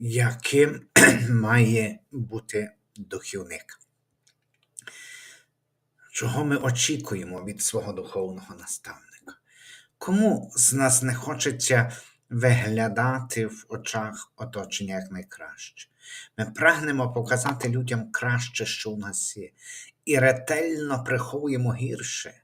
яким має бути духовник. Чого ми очікуємо від свого духовного наставника? Кому з нас не хочеться виглядати в очах оточення як найкраще? Ми прагнемо показати людям краще, що у нас є, і ретельно приховуємо гірше.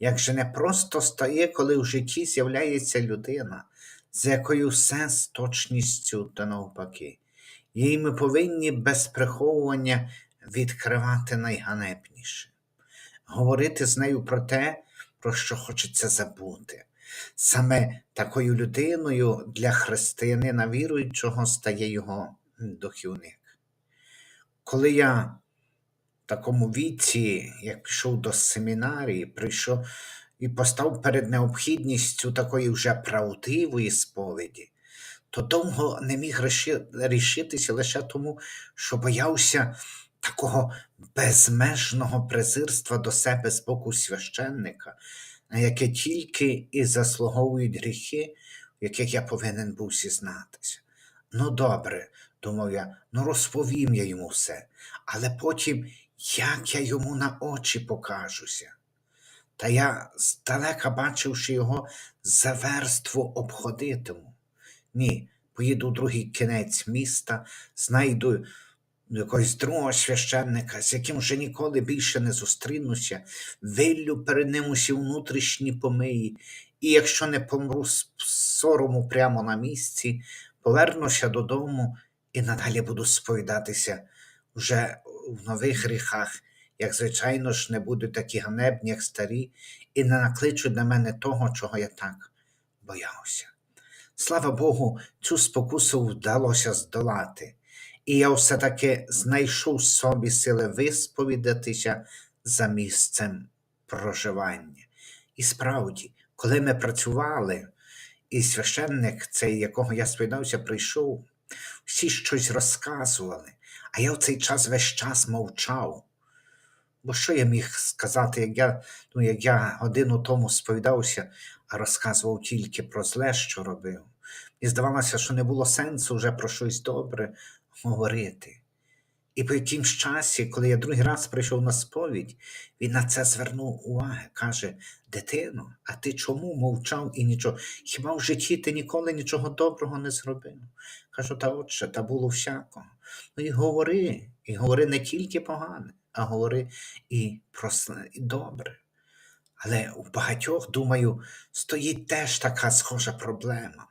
Як же не просто стає, коли в житті з'являється людина, з якою все з точністю та навпаки. Їй ми повинні без приховування відкривати найганебніше, говорити з нею про те, про що хочеться забути. Саме такою людиною для християнина віруючого стає його духівник. Коли я в такому віці, як пішов до семінарії, прийшов і постав перед необхідністю такої вже правдивої сповіді, то довго не міг рішитися лише тому, що боявся такого безмежного презирства до себе з боку священника, на яке тільки і заслуговують гріхи, в яких я повинен був зізнатися. Ну, добре, думав я, ну розповім я йому все, але потім як я йому на очі покажуся. Та я здалека бачивши його заверство обходитиму. Ні, поїду в другий кінець міста, знайду якогось другого священника, з яким вже ніколи більше не зустрінуся, виллю перед ним усі внутрішні помиї, і якщо не помру з сорому прямо на місці, повернуся додому і надалі буду сповідатися вже в нових гріхах, як звичайно ж не будуть такі ганебні, як старі, і не накличуть на мене того, чого я так боявся. Слава Богу, цю спокусу вдалося здолати, і я все-таки знайшов собі сили висповідатися за місцем проживання. І справді, коли ми працювали, і священник, цей, якого я сповідався, прийшов, всі щось розказували, а я в цей час весь час мовчав. Бо що я міг сказати, як я, ну, як я годину тому сповідався, а розказував тільки про зле, що робив. І здавалося, що не було сенсу вже про щось добре говорити. І по якимсь часі, коли я другий раз прийшов на сповідь, він на це звернув увагу, каже: Дитино, а ти чому мовчав і нічого? Хіба в житті ти ніколи нічого доброго не зробив? Кажу, та отче, та було всякого. Ну і говори, і говори не тільки погане, говори і про і добре. Але у багатьох, думаю, стоїть теж така схожа проблема.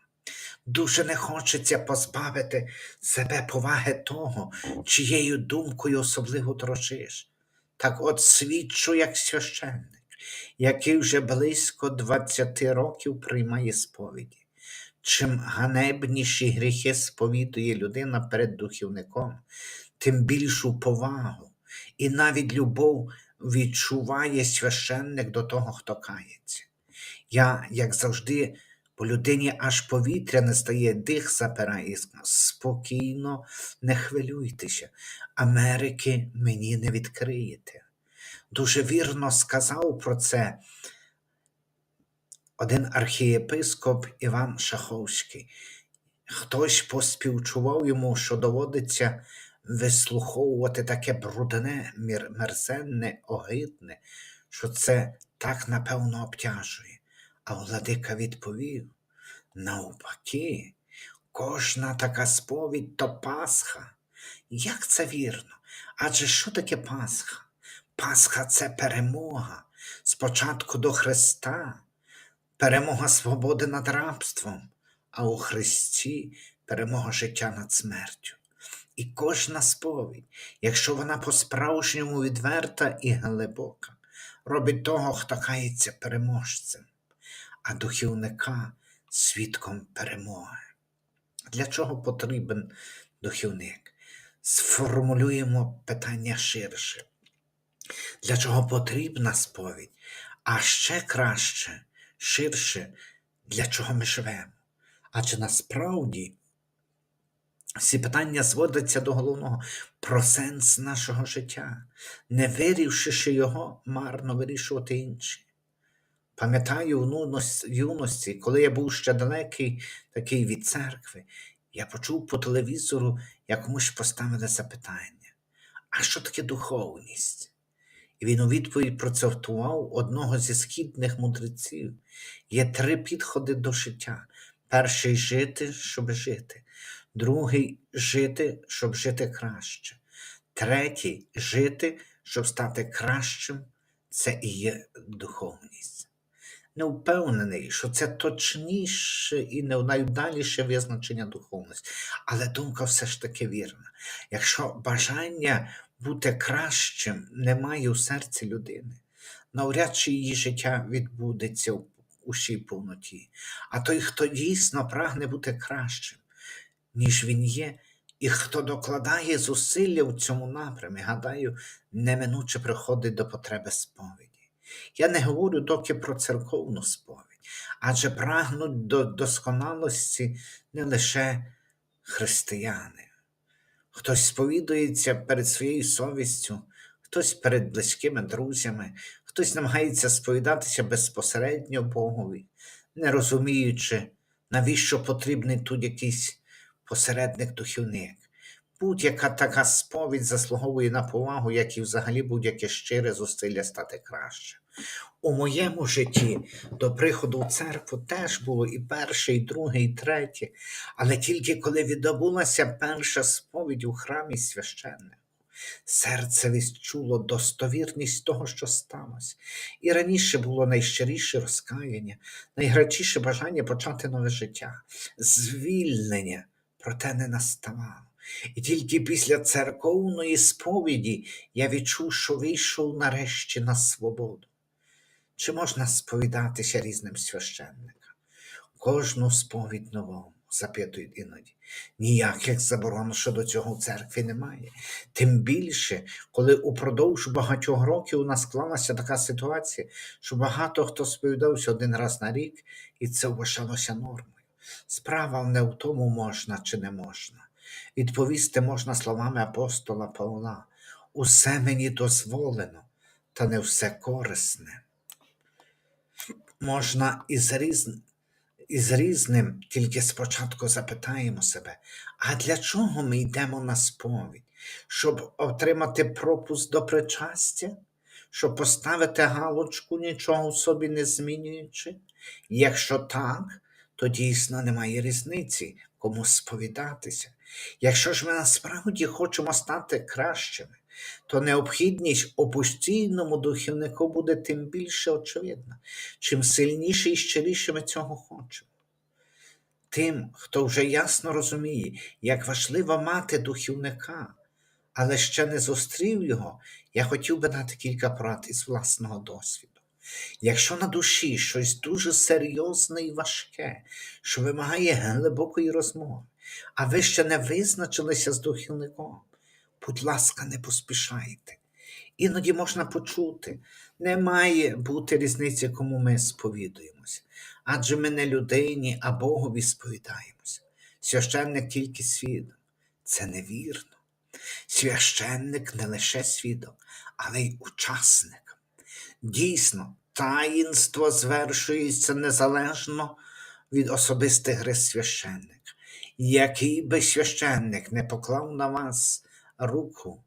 Дуже не хочеться позбавити себе поваги того, чиєю думкою особливо дорожиш. Так от свідчу як священник, який вже близько 20 років приймає сповіді. Чим ганебніші гріхи сповідує людина перед духівником, тим більшу повагу і навіть любов відчуває священник до того, хто кається. Я, як завжди, по людині аж повітря не стає, дих запирає спокійно, не хвилюйтеся, Америки мені не відкриєте. Дуже вірно сказав про це один архієпископ Іван Шаховський. Хтось поспівчував йому, що доводиться вислуховувати таке брудне, мерзенне, огидне, що це так напевно обтяжує. А владика відповів: навпаки, кожна така сповідь то Пасха. Як це вірно? Адже що таке Пасха? Пасха це перемога спочатку до Христа, перемога свободи над рабством, а у Христі перемога життя над смертю. І кожна сповідь, якщо вона по-справжньому відверта і глибока, робить того, хто кається переможцем, а духівника свідком перемоги. Для чого потрібен духівник? Сформулюємо питання ширше. Для чого потрібна сповідь? А ще краще, ширше, для чого ми живемо? Адже насправді всі питання зводяться до головного про сенс нашого життя, не вирішивши його, марно вирішувати інші. Пам'ятаю в юності, коли я був ще далекий такий від церкви, я почув по телевізору, як комусь поставили запитання: а що таке духовність? І він у відповідь процитував одного зі східних мудреців. Є три підходи до життя: перший жити, щоб жити, другий жити, щоб жити краще, третій жити, щоб стати кращим. Це і є духовність. Не впевнений, що це точніше і не найдаліше визначення духовності, але думка все ж таки вірна. Якщо бажання бути кращим немає у серці людини, навряд чи її життя відбудеться в усій повноті. А той, хто дійсно прагне бути кращим, ніж він є, і хто докладає зусилля в цьому напрямі, гадаю, неминуче приходить до потреби сповіді. Я не говорю доки про церковну сповідь, адже прагнуть до досконалості не лише християни. Хтось сповідується перед своєю совістю, хтось перед близькими друзями, хтось намагається сповідатися безпосередньо Богові, не розуміючи, навіщо потрібний тут якийсь посередник-духівник. Будь-яка така сповідь заслуговує на повагу, як і взагалі будь-яке щире зусилля стати краще. У моєму житті до приходу в церкву теж було і перше, і друге, і третє, але тільки коли відбулася перша сповідь у храмі священника, серце відчуло достовірність того, що сталося, і раніше було найщиріше розкаяння, найгарячіше бажання почати нове життя, звільнення, проте не наставало. І тільки після церковної сповіді я відчув, що вийшов нарешті на свободу. Чи можна сповідатися різним священникам? Кожну сповідь новому, запитують іноді. Ніяких заборон щодо цього в церкві немає. Тим більше, коли упродовж багатьох років у нас склалася така ситуація, що багато хто сповідався один раз на рік, і це вважалося нормою. Справа не в тому, можна чи не можна. Відповісти можна словами апостола Павла: усе мені дозволено, та не все корисне. Можна із, різ... із різним, тільки спочатку запитаємо себе, а для чого ми йдемо на сповідь? Щоб отримати пропуск до причастя? Щоб поставити галочку, нічого в собі не змінюючи? Якщо так, то дійсно немає різниці, кому сповідатися. Якщо ж ми насправді хочемо стати кращими, то необхідність у постійному духівнику буде тим більше очевидна, чим сильніше і щиріше ми цього хочемо. Тим, хто вже ясно розуміє, як важливо мати духівника, але ще не зустрів його, я хотів би дати кілька порад із власного досвіду. Якщо на душі щось дуже серйозне і важке, що вимагає глибокої розмови, а ви ще не визначилися з духівником, будь ласка, не поспішайте. Іноді можна почути, не має бути різниці, кому ми сповідуємося, адже ми не людині, а Богові сповідаємося. Священник тільки свідок. Це невірно. Священник не лише свідок, але й учасник. Дійсно, таїнство звершується незалежно від особистих гри священника. Який би священник не поклав на вас руку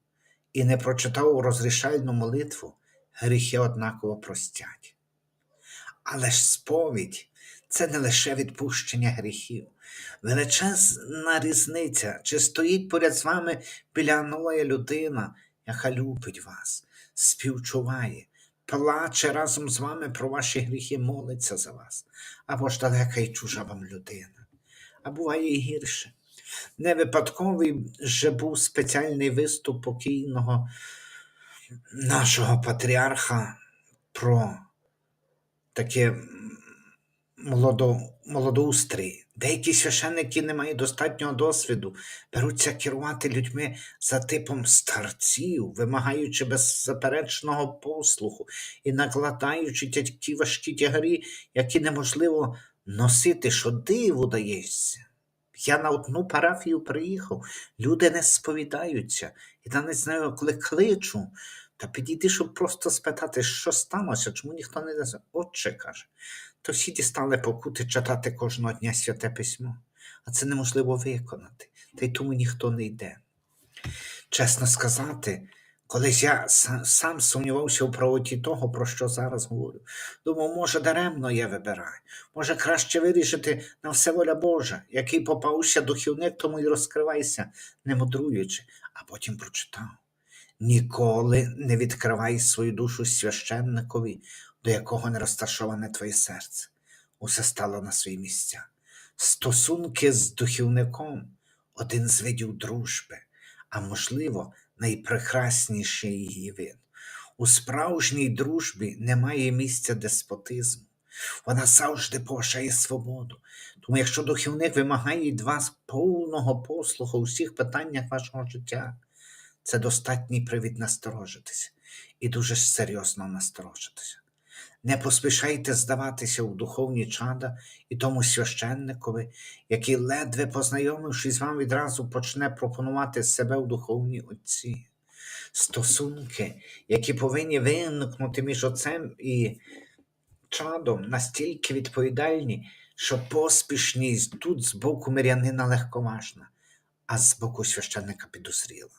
і не прочитав розрішальну молитву, гріхи однаково простять. Але ж сповідь це не лише відпущення гріхів. Величезна різниця, чи стоїть поряд з вами білянова людина, яка любить вас, співчуває, плаче разом з вами про ваші гріхи, молиться за вас, або ж далека і чужа вам людина. А буває і гірше. Не випадковий же був спеціальний виступ покійного нашого патріарха про таке молодо, молодоустрій. Деякі священники не мають достатнього досвіду, беруться керувати людьми за типом старців, вимагаючи беззаперечного послуху і накладаючи ті важкі тягарі, які неможливо носити, що диву дається. Я на одну парафію приїхав, люди не сповідаються, і та не знаю, коли кличу, та підійти, щоб просто спитати, що сталося, чому ніхто не дає. Отче каже, то всі дістали покути читати кожного дня святе письмо. а це неможливо виконати, та й тому ніхто не йде. Чесно сказати, колись я сам сумнівався у правоті того, про що зараз говорю. Думав, може, даремно я вибираю, може, краще вирішити на все воля Божа, який попався духівник, тому й розкривайся, не мудруючи, а потім прочитав. Ніколи не відкривай свою душу священникові, до якого не розташоване твоє серце. Усе стало на свої місця. Стосунки з духівником один з видів дружби, а можливо, найпрекрасніший її вид. У справжній дружбі немає місця деспотизму. Вона завжди поважає свободу. Тому якщо духівник вимагає від вас повного послуху у всіх питаннях вашого життя, це достатній привід насторожитися і дуже серйозно насторожитися. Не поспішайте здаватися у духовні чада і тому священникові, який, ледве познайомившись з вами, відразу почне пропонувати себе у духовні отці. Стосунки, які повинні виникнути між отцем і чадом, настільки відповідальні, що поспішність тут з боку мирянина легковажна, а з боку священника підозріла.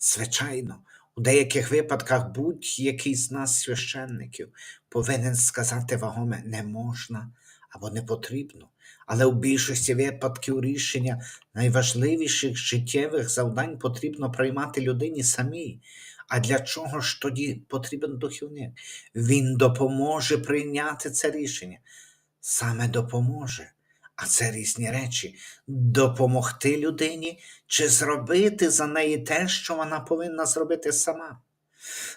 Звичайно, у деяких випадках будь-який з нас священників повинен сказати вагоме не можна або не потрібно, але у більшості випадків рішення найважливіших життєвих завдань потрібно приймати людині самій. А для чого ж тоді потрібен духовник? Він допоможе прийняти це рішення. Саме допоможе. А це різні речі допомогти людині чи зробити за неї те, що вона повинна зробити сама.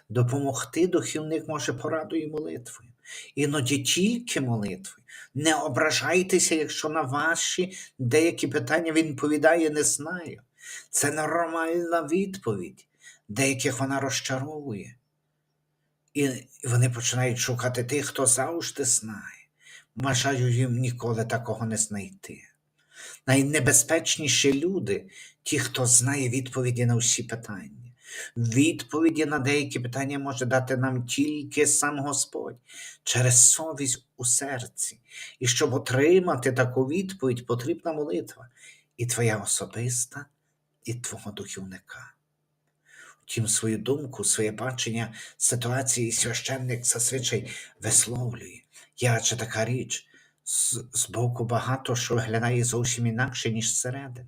Допомогти духівник може порадою молитвою, іноді тільки молитвою. Не ображайтеся, якщо на ваші деякі питання він відповідає не знаю. Це нормальна відповідь, деяких вона розчаровує. І вони починають шукати тих, хто завжди знає. Бажаю їм ніколи такого не знайти. Найнебезпечніші люди ті, хто знає відповіді на всі питання. Відповіді на деякі питання може дати нам тільки сам Господь через совість у серці. І щоб отримати таку відповідь, потрібна молитва і твоя особиста, і твого духівника. Втім, свою думку, своє бачення ситуації священник зазвичай висловлює. Я чи така річ, з, з боку багато що виглядає зовсім інакше, ніж зсередини.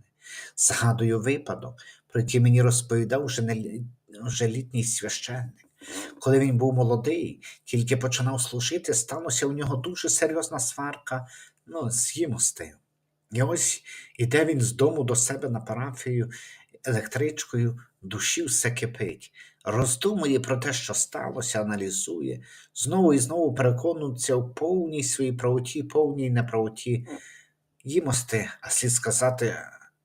Згадую випадок, про який мені розповідав вже, не, вже літній священник. Коли він був молодий, тільки починав служити, сталося у нього дуже серйозна сварка ну, з гімостею. І ось іде він з дому до себе на парафію електричкою, душі все кипить, роздумує про те, що сталося, аналізує, знову і знову переконується в повній своїй правоті, повній неправоті. Їмости, а слід сказати,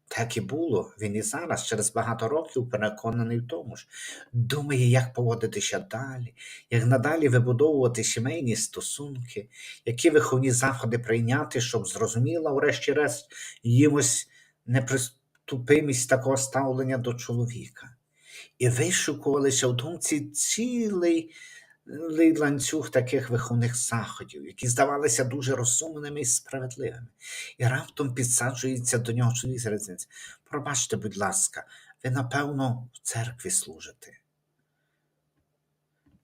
так і було. Він і зараз, через багато років, переконаний в тому ж. Думає, як поводитися далі, як надалі вибудовувати сімейні стосунки, які виховні заходи прийняти, щоб зрозуміла, врешті-решт, їмось неприступимість такого ставлення до чоловіка. І вишукувалися в думці цілий ланцюг таких виховних заходів, які здавалися дуже розумними і справедливими. І раптом підсаджується до нього чоловік з. Пробачте, будь ласка, ви, напевно, в церкві служите.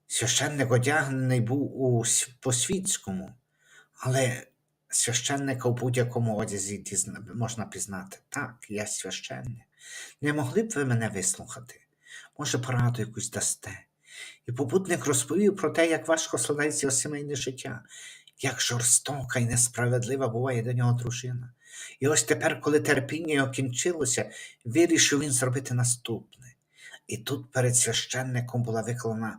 Священник одягнений був у по-світському, але священника в будь-якому одязі можна пізнати. Так, я священник. Не могли б ви мене вислухати? Може, пораду якусь дасте? І попутник розповів про те, як важко складається його сімейне життя, як жорстока і несправедлива буває до нього дружина. І ось тепер, коли терпіння його кінчилося, вирішив він зробити наступне. І тут перед священником була виконана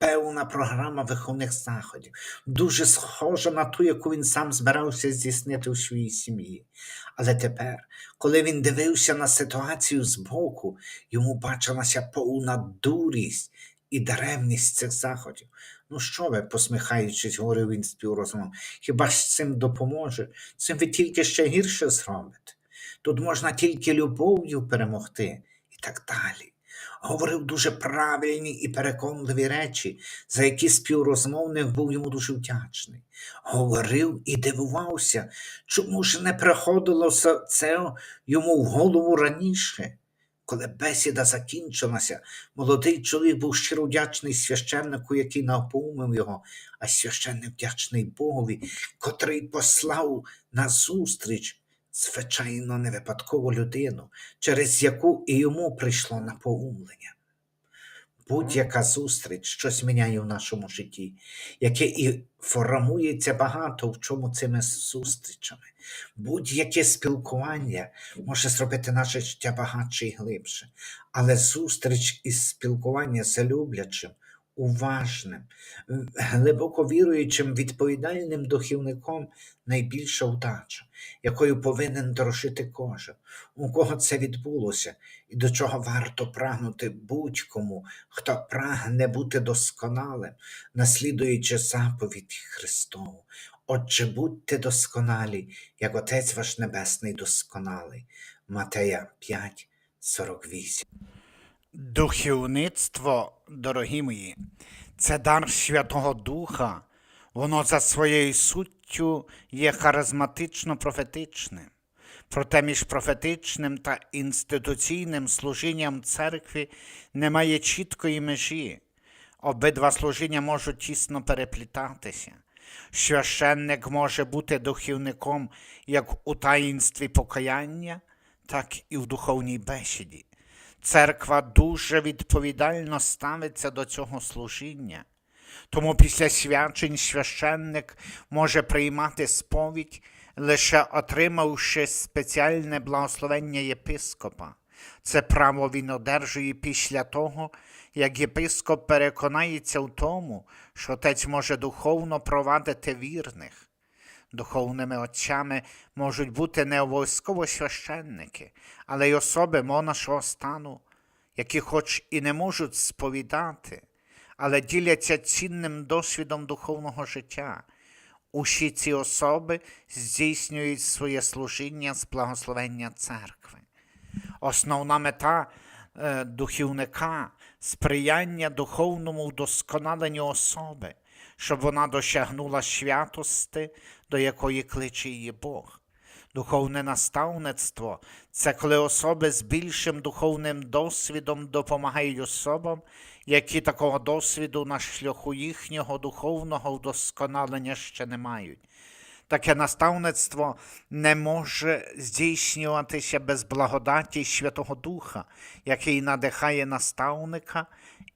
певна програма виховних заходів, дуже схожа на ту, яку він сам збирався здійснити у своїй сім'ї. Але тепер, коли він дивився на ситуацію збоку, йому бачилася повна дурість і даремність цих заходів. Ну що ви, посміхаючись, говорив він співрозумом, хіба ж цим допоможе? Цим ви тільки ще гірше зробите. Тут можна тільки любов'ю перемогти і так далі. Говорив дуже правильні і переконливі речі, за які співрозмовник був йому дуже вдячний. Говорив і дивувався, чому ж не приходило це- це йому в голову раніше. Коли бесіда закінчилася, молодий чоловік був щиро вдячний священнику, який напоумив його, а священник вдячний Богові, котрий послав на зустріч, звичайно, не випадкову людину, через яку і йому прийшло напоумлення. Будь-яка зустріч щось міняє в нашому житті, яке і формується багато в чому цими зустрічами. Будь-яке спілкування може зробити наше життя багатше і глибше, але зустріч із спілкування з люблячим, уважним, глибоко віруючим, відповідальним духівником найбільша вдача, якою повинен дорожити кожен, у кого це відбулося, і до чого варто прагнути будь-кому, хто прагне бути досконалим, наслідуючи заповідь Христову. Отже, будьте досконалі, як Отець ваш Небесний досконалий. Матея 5, 48. Духівництво, дорогі мої, це дар Святого Духа. Воно за своєю суттю є харизматично профетичним. Проте між профетичним та інституційним служінням церкви немає чіткої межі. Обидва служіння можуть тісно переплітатися. Священник може бути духівником як у таїнстві покаяння, так і в духовній бесіді. Церква дуже відповідально ставиться до цього служіння. Тому після свячень священник може приймати сповідь, лише отримавши спеціальне благословення єпископа. Це право він одержує після того, як єпископ переконається в тому, що отець може духовно провадити вірних. Духовними отцями можуть бути не обов'язково священники, але й особи монашого стану, які хоч і не можуть сповідати, але діляться цінним досвідом духовного життя. Усі ці особи здійснюють своє служіння з благословення церкви. Основна мета е, духівника сприяння духовному вдосконаленню особи, щоб вона досягнула святости, до якої кличе її Бог. Духовне наставництво це коли особи з більшим духовним досвідом допомагають особам, які такого досвіду на шляху їхнього духовного вдосконалення ще не мають. Таке наставництво не може здійснюватися без благодаті Святого Духа, який надихає наставника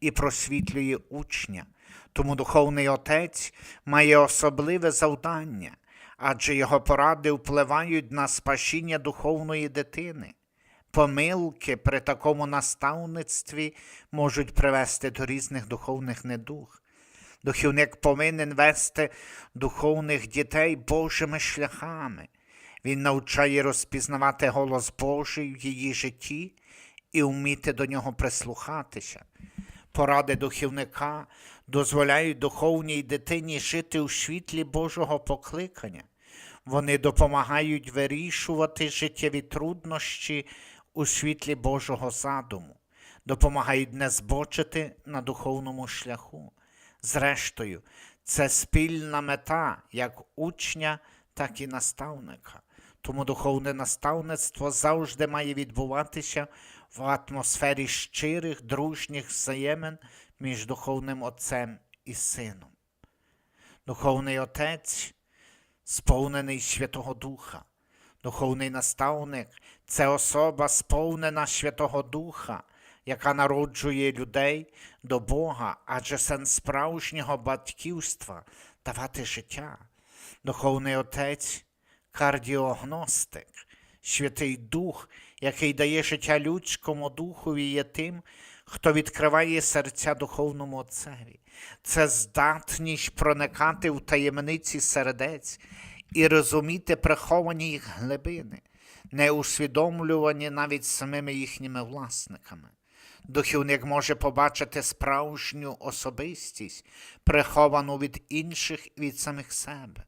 і просвітлює учня. Тому духовний отець має особливе завдання, адже його поради впливають на спасіння духовної дитини. Помилки при такому наставництві можуть привести до різних духовних недуг. Духівник повинен вести духовних дітей Божими шляхами. Він навчає розпізнавати голос Божий в її житті і вміти до нього прислухатися. Поради духівника дозволяють духовній дитині жити у світлі Божого покликання. Вони допомагають вирішувати життєві труднощі у світлі Божого задуму, допомагають не збочити на духовному шляху. Зрештою, це спільна мета як учня, так і наставника. Тому духовне наставництво завжди має відбуватися в атмосфері щирих, дружніх взаємин між духовним отцем і сином. Духовний отець сповнений Святого Духа. Духовний наставник це особа, сповнена Святого Духа, яка народжує людей до Бога, адже сенс справжнього батьківства давати життя. Духовний отець кардіогностик, Святий Дух, який дає життя людському духові, є тим, хто відкриває серця духовному отцеві. Це здатність проникати в таємниці сердець і розуміти приховані їх глибини, не усвідомлювані навіть самими їхніми власниками. Духівник може побачити справжню особистість, приховану від інших і від самих себе.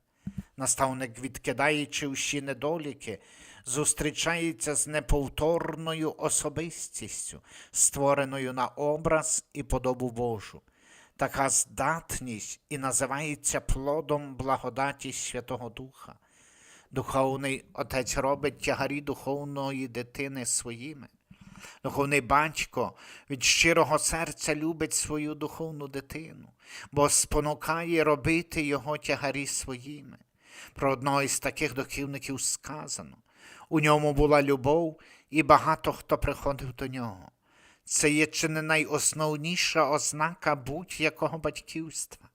Наставник, відкидаючи всі недоліки, зустрічається з неповторною особистістю, створеною на образ і подобу Божу. Така здатність і називається плодом благодаті Святого Духа. Духовний отець робить тягарі духовної дитини своїми. Духовний батько від щирого серця любить свою духовну дитину, бо спонукає робити його тягарі своїми. Про одного із таких духовників сказано: у ньому була любов, і багато хто приходив до нього. Це є чи не найосновніша ознака будь-якого батьківства.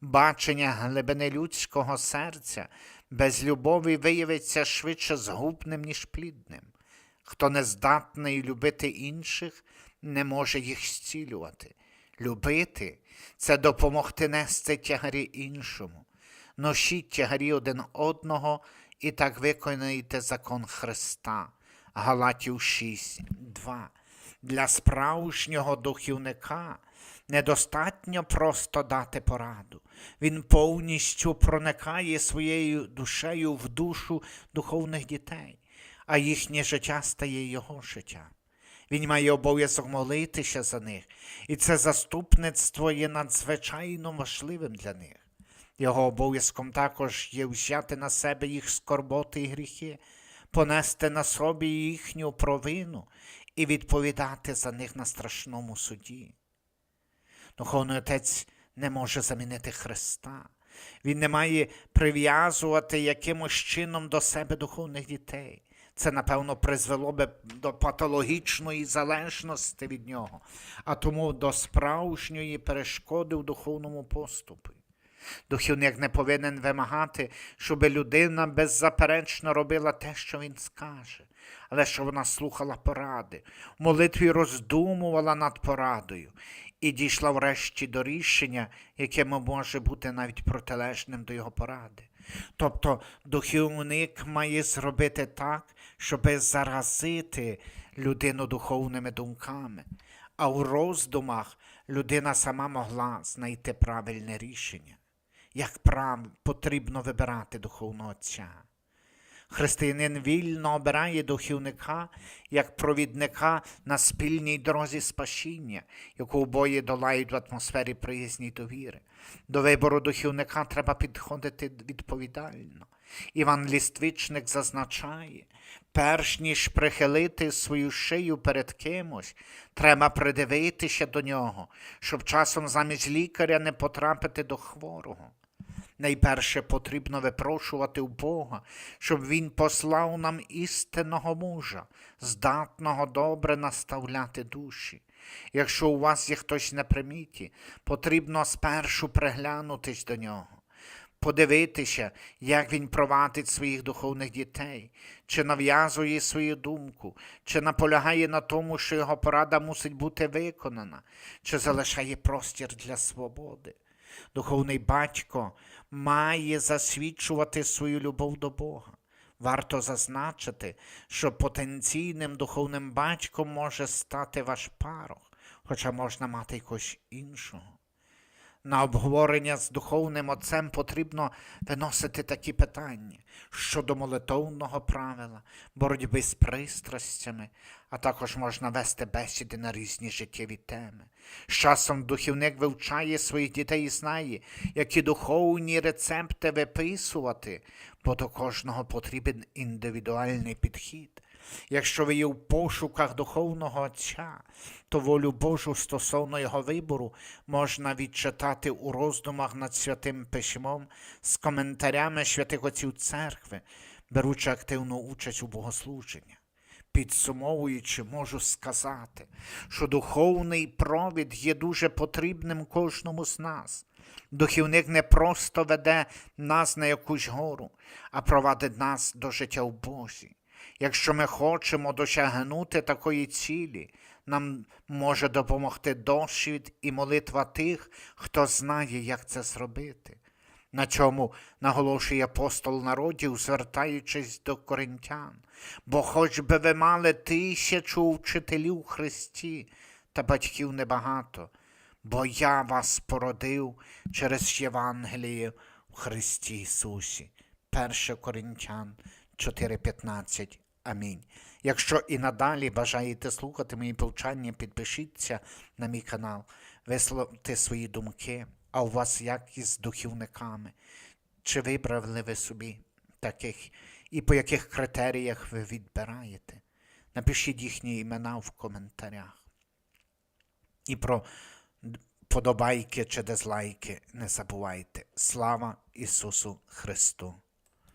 Бачення глибини людського серця без любові виявиться швидше згубним, ніж плідним. Хто не здатний любити інших, не може їх зцілювати. Любити це допомогти нести тягарі іншому. Ношіть тягарі один одного і так виконуйте закон Христа. Галатів 6, 2. Для справжнього духівника недостатньо просто дати пораду. Він повністю проникає своєю душею в душу духовних дітей, а їхнє життя стає його життям. Він має обов'язок молитися за них, і це заступництво є надзвичайно важливим для них. Його обов'язком також є взяти на себе їх скорботи і гріхи, понести на собі їхню провину і відповідати за них на страшному суді. Духовний отець не може замінити Христа. Він не має прив'язувати якимось чином до себе духовних дітей. Це, напевно, призвело би до патологічної залежності від нього, а тому до справжньої перешкоди в духовному поступі. Духовник не повинен вимагати, щоб людина беззаперечно робила те, що він скаже, але щоб вона слухала поради, в молитві роздумувала над порадою і дійшла врешті до рішення, яке може бути навіть протилежним до його поради. Тобто духовник має зробити так, щоб заразити людину духовними думками, а у роздумах людина сама могла знайти правильне рішення як прав потрібно вибирати духовного отця. Християнин вільно обирає духовника як провідника на спільній дорозі спасіння, яку обоє долають в атмосфері приязні довіри. До вибору духовника треба підходити відповідально. Іван Ліствичник зазначає, перш ніж прихилити свою шию перед кимось, треба придивитися до нього, щоб часом замість лікаря не потрапити до хворого. Найперше потрібно випрошувати у Бога, щоб Він послав нам істинного мужа, здатного добре наставляти душі. Якщо у вас є хтось на приміті, потрібно спершу приглянутись до нього, подивитися, як він провадить своїх духовних дітей, чи нав'язує свою думку, чи наполягає на тому, що його порада мусить бути виконана, чи залишає простір для свободи. Духовний батько має засвідчувати свою любов до Бога. Варто зазначити, що потенційним духовним батьком може стати ваш парох, хоча можна мати якогось іншого. На обговорення з духовним отцем потрібно виносити такі питання щодо молитовного правила, боротьби з пристрастями, а також можна вести бесіди на різні життєві теми. З часом духівник вивчає своїх дітей і знає, які духовні рецепти виписувати, бо до кожного потрібен індивідуальний підхід. Якщо ви є в пошуках духовного отця, то волю Божу стосовно його вибору можна відчитати у роздумах над святим письмом з коментарями святих отців церкви, беручи активну участь у богослуженні. Підсумовуючи, можу сказати, що духовний провід є дуже потрібним кожному з нас. Духівник не просто веде нас на якусь гору, а провадить нас до життя в Бозі. Якщо ми хочемо досягнути такої цілі, нам може допомогти досвід і молитва тих, хто знає, як це зробити. На чому наголошує апостол народів, звертаючись до коринтян. Бо хоч би ви мали тисячу вчителів у Христі, та батьків небагато, бо я вас породив через Євангеліє в Христі Ісусі. 1 Коринтян 4:15 Амінь. Якщо і надалі бажаєте слухати мої повчання, підпишіться на мій канал, висловте свої думки, а у вас як із духівниками. Чи вибрали ви собі таких і по яких критеріях ви відбираєте? Напишіть їхні імена в коментарях. І про подобайки чи дизлайки не забувайте. Слава Ісусу Христу!